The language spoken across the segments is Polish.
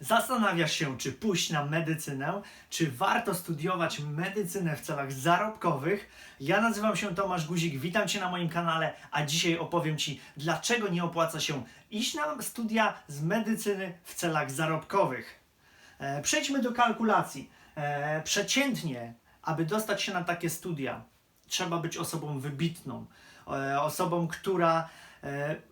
Zastanawiasz się, czy pójść na medycynę, czy warto studiować medycynę w celach zarobkowych? Ja nazywam się Tomasz Guzik, witam Cię na moim kanale, a dzisiaj opowiem Ci, dlaczego nie opłaca się iść na studia z medycyny w celach zarobkowych. E, przejdźmy do kalkulacji. E, przeciętnie, aby dostać się na takie studia, trzeba być osobą wybitną, e, osobą, która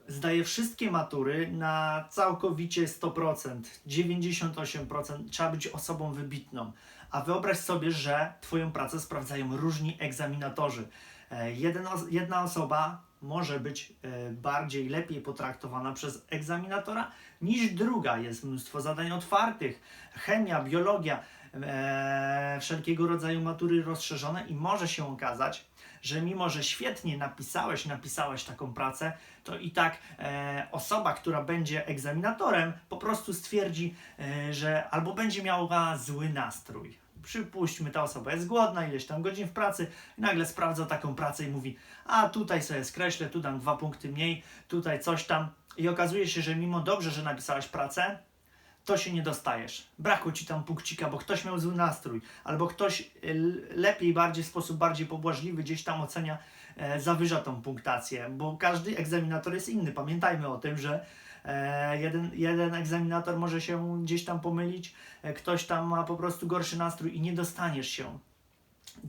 zdaje wszystkie matury na całkowicie 100%, 98%. Trzeba być osobą wybitną. A wyobraź sobie, że Twoją pracę sprawdzają różni egzaminatorzy. E, jeden, jedna osoba może być e, bardziej, lepiej potraktowana przez egzaminatora niż druga. Jest mnóstwo zadań otwartych, chemia, biologia, e, wszelkiego rodzaju matury rozszerzone i może się okazać, że mimo, że świetnie napisałeś, napisałeś taką pracę, to i tak e, osoba, która będzie egzaminatorem, po prostu stwierdzi, e, że albo będzie miała zły nastrój. Przypuśćmy, ta osoba jest głodna, ileś tam godzin w pracy, i nagle sprawdza taką pracę i mówi: A tutaj sobie skreślę, tu dam dwa punkty mniej, tutaj coś tam. I okazuje się, że mimo dobrze, że napisałeś pracę, to się nie dostajesz. Brakło ci tam punkcika, bo ktoś miał zły nastrój, albo ktoś y, lepiej, bardziej w sposób bardziej pobłażliwy gdzieś tam ocenia, e, zawyża tą punktację, bo każdy egzaminator jest inny. Pamiętajmy o tym, że e, jeden, jeden egzaminator może się gdzieś tam pomylić, e, ktoś tam ma po prostu gorszy nastrój i nie dostaniesz się.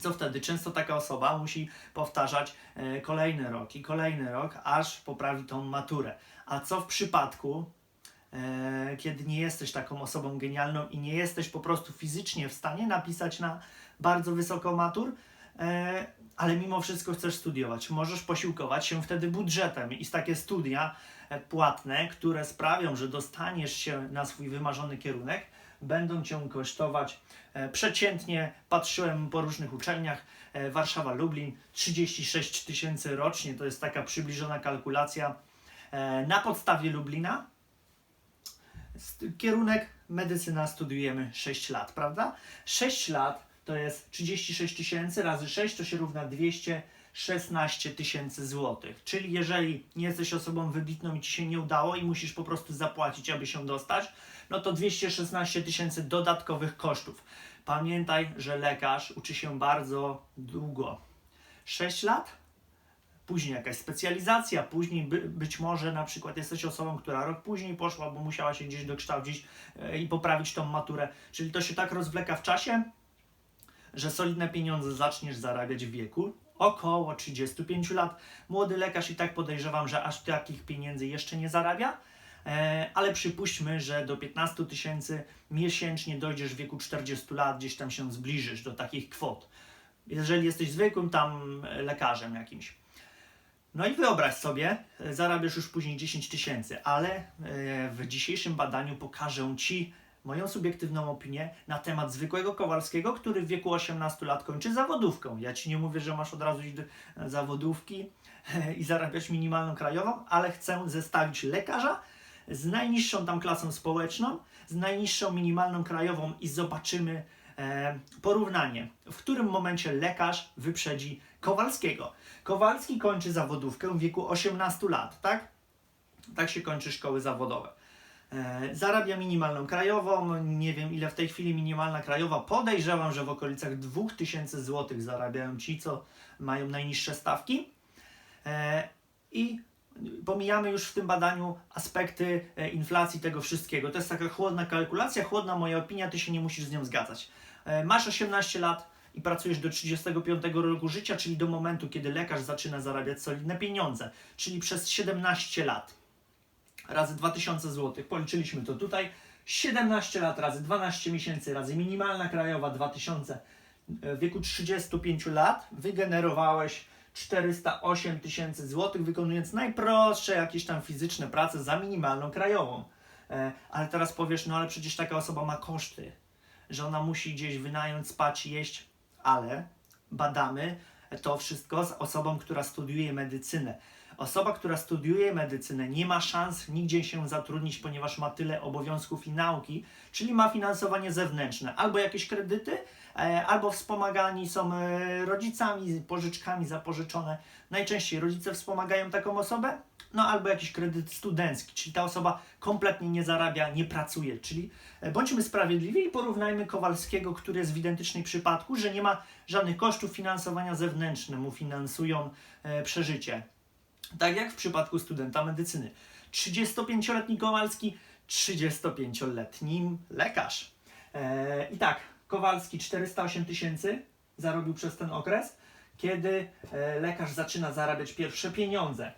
Co wtedy? Często taka osoba musi powtarzać e, kolejny rok i kolejny rok, aż poprawi tą maturę. A co w przypadku, kiedy nie jesteś taką osobą genialną i nie jesteś po prostu fizycznie w stanie napisać na bardzo wysoko matur, e, ale mimo wszystko chcesz studiować. Możesz posiłkować się wtedy budżetem i takie studia e, płatne, które sprawią, że dostaniesz się na swój wymarzony kierunek, będą cię kosztować e, przeciętnie. Patrzyłem po różnych uczelniach. E, Warszawa, Lublin 36 tysięcy rocznie, to jest taka przybliżona kalkulacja. E, Na podstawie Lublina kierunek medycyna studiujemy 6 lat, prawda? 6 lat to jest 36 tysięcy razy 6 to się równa 216 tysięcy złotych. Czyli jeżeli nie jesteś osobą wybitną i ci się nie udało i musisz po prostu zapłacić, aby się dostać, no to 216 tysięcy dodatkowych kosztów. Pamiętaj, że lekarz uczy się bardzo długo. 6 lat później jakaś specjalizacja, później by, być może na przykład jesteś osobą, która rok później poszła, bo musiała się gdzieś dokształcić e, i poprawić tą maturę. Czyli to się tak rozwleka w czasie, że solidne pieniądze zaczniesz zarabiać w wieku około 35 lat. Młody lekarz i tak podejrzewam, że aż takich pieniędzy jeszcze nie zarabia, e, ale przypuśćmy, że do 15 tysięcy miesięcznie dojdziesz w wieku 40 lat, gdzieś tam się zbliżysz do takich kwot. Jeżeli jesteś zwykłym tam lekarzem jakimś. No i wyobraź sobie, e, zarabiasz już później 10 tysięcy, ale e, w dzisiejszym badaniu pokażę Ci moją subiektywną opinię na temat zwykłego Kowalskiego, który w wieku 18 lat kończy zawodówką. Ja Ci nie mówię, że masz od razu iść do e, zawodówki i zarabiać minimalną krajową, ale chcę zestawić lekarza z najniższą tam klasą społeczną, z najniższą minimalną krajową i zobaczymy porównanie, w którym momencie lekarz wyprzedzi Kowalskiego. Kowalski kończy zawodówkę w wieku 18 lat, tak? Tak się kończy szkoły zawodowe. E, zarabia minimalną krajową, nie wiem ile w tej chwili minimalna krajowa, podejrzewam, że w okolicach 2000 zł zarabiają ci, co mają najniższe stawki. E, I pomijamy już w tym badaniu aspekty e, inflacji tego wszystkiego. To jest taka chłodna kalkulacja, chłodna moja opinia, ty się nie musisz z nią zgadzać. E, Masz 18 lat i pracujesz do 35 roku życia, czyli do momentu, kiedy lekarz zaczyna zarabiać solidne pieniądze, czyli przez 17 lat razy 2000 zł. Policzyliśmy to tutaj. 17 lat razy 12 miesięcy razy minimalna krajowa 2000 w wieku 35 lat wygenerowałeś 408 tysięcy złotych, wykonując najprostsze jakieś tam fizyczne prace za minimalną krajową. E, ale teraz powiesz, no ale przecież taka osoba ma koszty, że ona musi gdzieś wynająć, spać, jeść, ale badamy to wszystko z osobą, która studiuje medycynę. Osoba, która studiuje medycynę, nie ma szans nigdzie się zatrudnić, ponieważ ma tyle obowiązków i nauki, czyli ma finansowanie zewnętrzne, albo jakieś kredyty, e, albo wspomagani są e, rodzicami, pożyczkami zapożyczone. Najczęściej rodzice wspomagają taką osobę, no albo jakiś kredyt studencki, czyli ta osoba kompletnie nie zarabia, nie pracuje. Czyli e, bądźmy sprawiedliwi i porównajmy Kowalskiego, który jest w identycznym przypadku, że nie ma żadnych kosztów finansowania zewnętrzne, mu finansują przeżycie. Tak jak w przypadku studenta medycyny. 35-letni Kowalski, 35-letni lekarz. E, I tak, Kowalski 408 tysięcy zarobił przez ten okres, kiedy e, lekarz zaczyna zarabiać pierwsze pieniądze.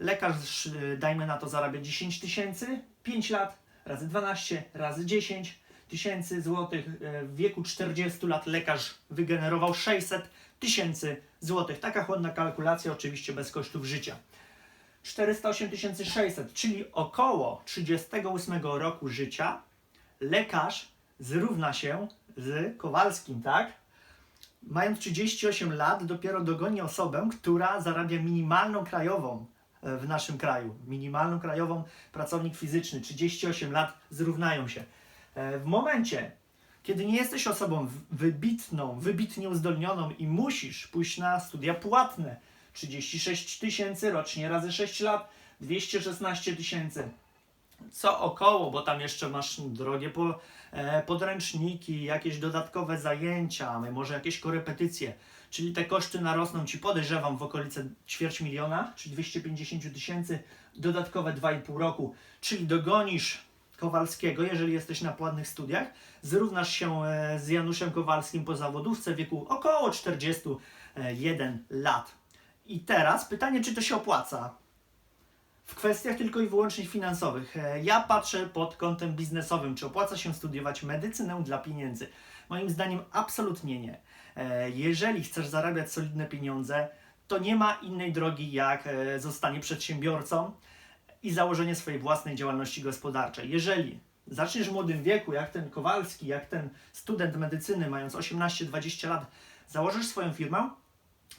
Lekarz, e, dajmy na to, zarabia 10 tysięcy, 5 lat, razy 12, razy 10 tysięcy złotych. E, W wieku 40 lat lekarz wygenerował 600 tysięcy złotych. Taka chłodna kalkulacja, oczywiście bez kosztów życia. 408 600, czyli około 38 roku życia, lekarz zrówna się z Kowalskim, tak? Mając 38 lat, dopiero dogoni osobę, która zarabia minimalną krajową e, w naszym kraju. Minimalną krajową pracownik fizyczny, 38 lat zrównają się. E, W momencie, kiedy nie jesteś osobą wybitną, wybitnie uzdolnioną i musisz pójść na studia płatne, 36 tysięcy rocznie razy 6 lat, 216 tysięcy. Co około, bo tam jeszcze masz drogie po, e, podręczniki, jakieś dodatkowe zajęcia, może jakieś korepetycje. Czyli te koszty narosną Ci, podejrzewam, w okolice ćwierć miliona, czyli 250 tysięcy, dodatkowe 2,5 roku. Czyli dogonisz Kowalskiego, jeżeli jesteś na płatnych studiach, zrównasz się e, z Januszem Kowalskim po zawodówce w wieku około 41 lat. I teraz pytanie, czy to się opłaca? W kwestiach tylko i wyłącznie finansowych. E, Ja patrzę pod kątem biznesowym, czy opłaca się studiować medycynę dla pieniędzy. Moim zdaniem absolutnie nie. E, Jeżeli chcesz zarabiać solidne pieniądze, to nie ma innej drogi jak zostanie przedsiębiorcą i założenie swojej własnej działalności gospodarczej. Jeżeli zaczniesz w młodym wieku, jak ten Kowalski, jak ten student medycyny, mając 18-20 lat, założysz swoją firmę,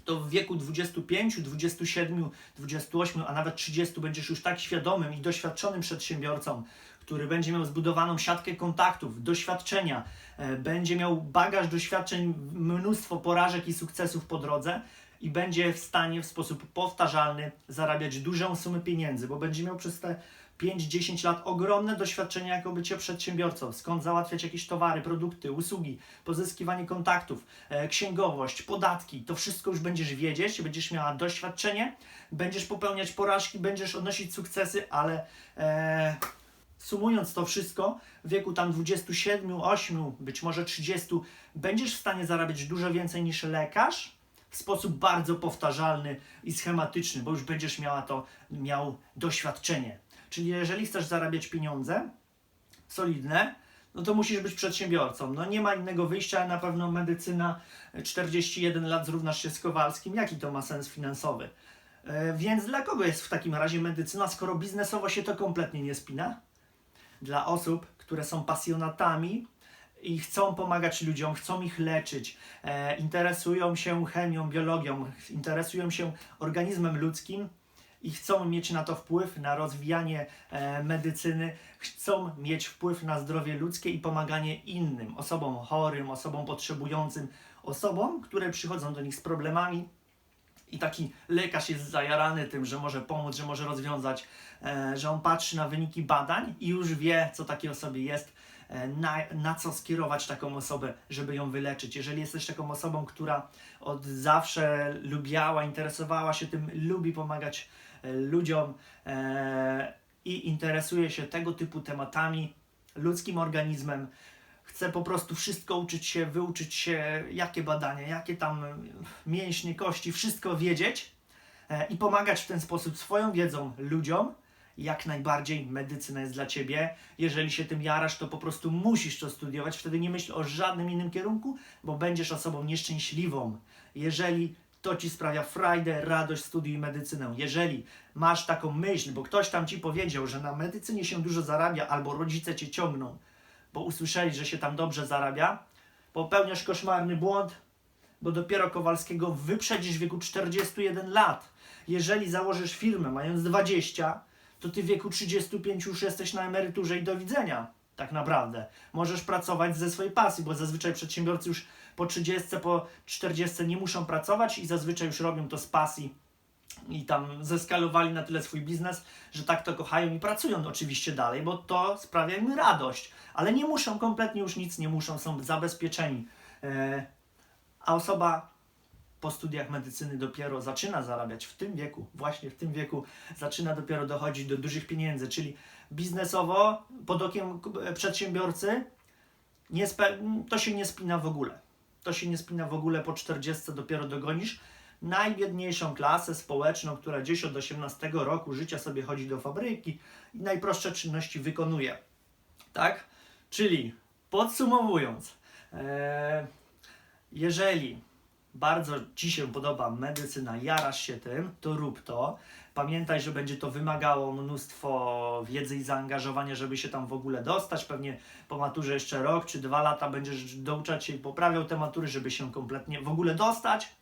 to w wieku 25, 27, 28, a nawet 30 będziesz już tak świadomym i doświadczonym przedsiębiorcą, który będzie miał zbudowaną siatkę kontaktów, doświadczenia, e, będzie miał bagaż doświadczeń, mnóstwo porażek i sukcesów po drodze i będzie w stanie w sposób powtarzalny zarabiać dużą sumę pieniędzy, bo będzie miał przez te 5-10 lat ogromne doświadczenie jako bycie przedsiębiorcą, skąd załatwiać jakieś towary, produkty, usługi, pozyskiwanie kontaktów, e, księgowość, podatki, to wszystko już będziesz wiedzieć, będziesz miała doświadczenie, będziesz popełniać porażki, będziesz odnosić sukcesy, ale e, sumując to wszystko, w wieku tam 27, 8, być może 30, będziesz w stanie zarabiać dużo więcej niż lekarz w sposób bardzo powtarzalny i schematyczny, bo już będziesz miała to, miał doświadczenie. Czyli jeżeli chcesz zarabiać pieniądze solidne, no to musisz być przedsiębiorcą. No nie ma innego wyjścia, na pewno medycyna 41 lat zrównasz się z Kowalskim. Jaki to ma sens finansowy? E, Więc dla kogo jest w takim razie medycyna, skoro biznesowo się to kompletnie nie spina? Dla osób, które są pasjonatami i chcą pomagać ludziom, chcą ich leczyć, e, interesują się chemią, biologią, interesują się organizmem ludzkim i chcą mieć na to wpływ, na rozwijanie e, medycyny, chcą mieć wpływ na zdrowie ludzkie i pomaganie innym, osobom chorym, osobom potrzebującym, osobom, które przychodzą do nich z problemami. I taki lekarz jest zajarany tym, że może pomóc, że może rozwiązać, e, że on patrzy na wyniki badań i już wie, co takiej osobie jest, na, na co skierować taką osobę, żeby ją wyleczyć. Jeżeli jesteś taką osobą, która od zawsze lubiała, interesowała się tym, lubi pomagać e, ludziom e, i interesuje się tego typu tematami, ludzkim organizmem, chce po prostu wszystko uczyć się, wyuczyć się, jakie badania, jakie tam mięśnie, kości, wszystko wiedzieć e, i pomagać w ten sposób swoją wiedzą ludziom, jak najbardziej medycyna jest dla Ciebie. Jeżeli się tym jarasz, to po prostu musisz to studiować. Wtedy nie myśl o żadnym innym kierunku, bo będziesz osobą nieszczęśliwą. Jeżeli to Ci sprawia frajdę, radość, studiuj medycynę. Jeżeli masz taką myśl, bo ktoś tam Ci powiedział, że na medycynie się dużo zarabia, albo rodzice Cię ciągną, bo usłyszeli, że się tam dobrze zarabia, popełniasz koszmarny błąd, bo dopiero Kowalskiego wyprzedzisz w wieku 41 lat. Jeżeli założysz firmę mając 20, to ty w wieku 35 już jesteś na emeryturze i do widzenia. Tak naprawdę. Możesz pracować ze swojej pasji, bo zazwyczaj przedsiębiorcy już po 30, po 40 nie muszą pracować i zazwyczaj już robią to z pasji i tam zeskalowali na tyle swój biznes, że tak to kochają i pracują oczywiście dalej, bo to sprawia im radość, ale nie muszą, kompletnie już nic nie muszą, są zabezpieczeni. E, a osoba po studiach medycyny dopiero zaczyna zarabiać w tym wieku, właśnie w tym wieku zaczyna dopiero dochodzić do dużych pieniędzy, czyli biznesowo pod okiem k- przedsiębiorcy nie to się nie spina w ogóle. To się nie spina w ogóle po 40 dopiero dogonisz najbiedniejszą klasę społeczną, która gdzieś od 18 roku życia sobie chodzi do fabryki i najprostsze czynności wykonuje. Tak? Czyli podsumowując, e, jeżeli bardzo Ci się podoba medycyna, jarasz się tym, to rób to. Pamiętaj, że będzie to wymagało mnóstwo wiedzy i zaangażowania, żeby się tam w ogóle dostać. Pewnie po maturze jeszcze rok czy dwa lata będziesz douczać się i poprawiał te matury, żeby się kompletnie w ogóle dostać.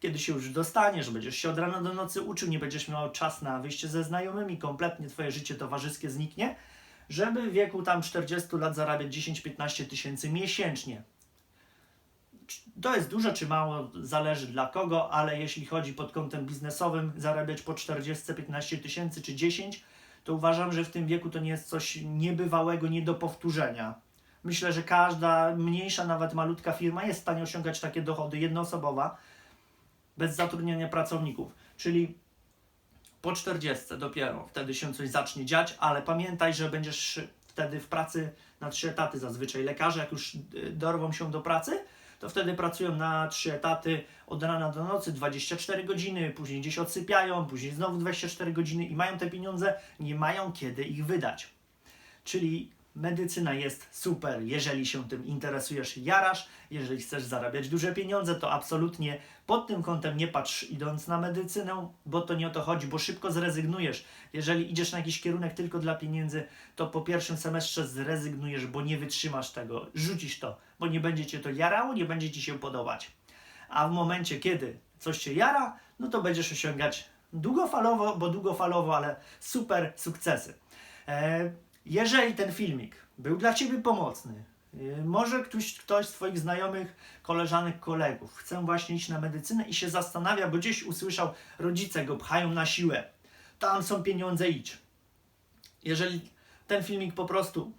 Kiedy się już dostaniesz, będziesz się od rana do nocy uczył, nie będziesz miał czas na wyjście ze znajomymi, kompletnie Twoje życie towarzyskie zniknie, żeby w wieku tam 40 lat zarabiać 10-15 tysięcy miesięcznie to jest dużo czy mało, zależy dla kogo, ale jeśli chodzi pod kątem biznesowym, zarabiać po 40-15 tysięcy czy 10, to uważam, że w tym wieku to nie jest coś niebywałego, nie do powtórzenia. Myślę, że każda mniejsza, nawet malutka firma jest w stanie osiągać takie dochody jednoosobowa, bez zatrudniania pracowników. Czyli po 40 dopiero wtedy się coś zacznie dziać, ale pamiętaj, że będziesz wtedy w pracy na trzy etaty zazwyczaj. Lekarze, jak już dorwą się do pracy, to wtedy pracują na trzy etaty od rana do nocy, 24 godziny, później gdzieś odsypiają, później znowu 24 godziny i mają te pieniądze, nie mają kiedy ich wydać. Czyli medycyna jest super, jeżeli się tym interesujesz, jarasz, jeżeli chcesz zarabiać duże pieniądze, to absolutnie pod tym kątem nie patrz idąc na medycynę, bo to nie o to chodzi, bo szybko zrezygnujesz. Jeżeli idziesz na jakiś kierunek tylko dla pieniędzy, to po pierwszym semestrze zrezygnujesz, bo nie wytrzymasz tego, rzucisz to, bo nie będzie cię to jarało, nie będzie ci się podobać. A w momencie, kiedy coś cię jara, no to będziesz osiągać długofalowo, bo długofalowo, ale super sukcesy. E, jeżeli ten filmik był dla Ciebie pomocny, e, może ktoś, ktoś z Twoich znajomych, koleżanek, kolegów chce właśnie iść na medycynę i się zastanawia, bo gdzieś usłyszał, rodzice go pchają na siłę, tam są pieniądze, idź. Jeżeli ten filmik po prostu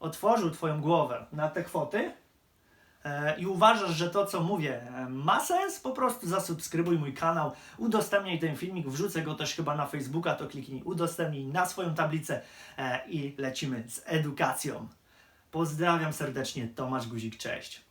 otworzył Twoją głowę na te kwoty, i uważasz, że to, co mówię, e, ma sens, po prostu zasubskrybuj mój kanał, udostępniaj ten filmik, wrzucę go też chyba na Facebooka, to kliknij udostępnij na swoją tablicę e, i lecimy z edukacją. Pozdrawiam serdecznie, Tomasz Guzik, cześć.